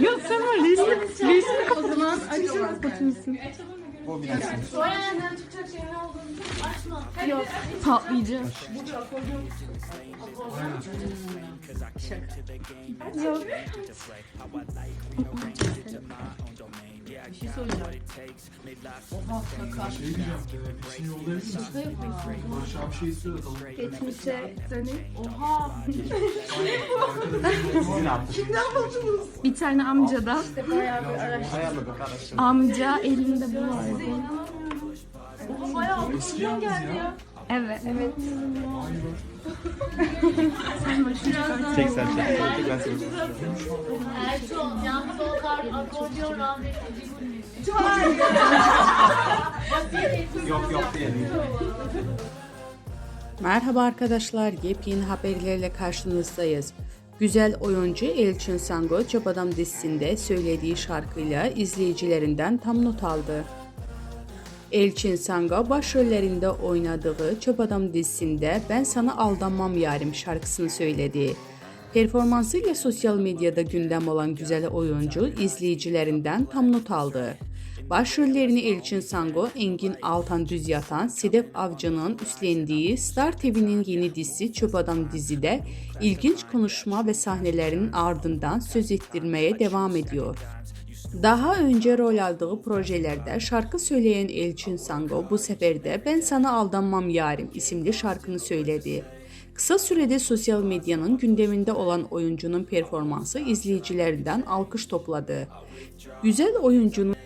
Yok sen var resmi, resmi zaman açsın kapatıyorsun. O biraz. Yok patlayacak. Yok. Şey diyeceğim, e, bir şey yollayabilir misin? Barış abi şey istiyor da tamam. Geçmişe dönüp Sizin yaptınız. bir tane amcadan araştır. amca elinde bu vardı. Eski yalnız ya. Evet. Evet. Çek sen çek. Ben seni. Ertuğ, yalnız o kar akordeon rahmetli Yok yok değil. Merhaba arkadaşlar, yepyeni haberlerle karşınızdayız. Güzel oyuncu Elçin Sango Çabadam dizisinde söylediği şarkıyla izleyicilerinden tam not aldı. Elçin Sango başrollerinde oynadığı Çabadam dizisinde Ben Sana Aldanmam Yarim şarkısını söyledi. Performansıyla sosyal medyada gündem olan güzel oyuncu izleyicilerinden tam not aldı. Başrollerini Elçin Sango, Engin Altan Düz Yatan, Sedef Avcı'nın üstlendiği Star TV'nin yeni dizisi Çöp Adam dizide ilginç konuşma ve sahnelerin ardından söz ettirmeye devam ediyor. Daha öncə rol aldığı proyektlərdə şarkı söyləyən Elçin Sango bu səfər də "Bən sənə aldanmam yarim" isimli şarkını söylədi. Kısa sürede sosyal medyanın gündeminde olan oyuncunun performansı izleyicilerinden alkış topladı. Güzel oyuncunun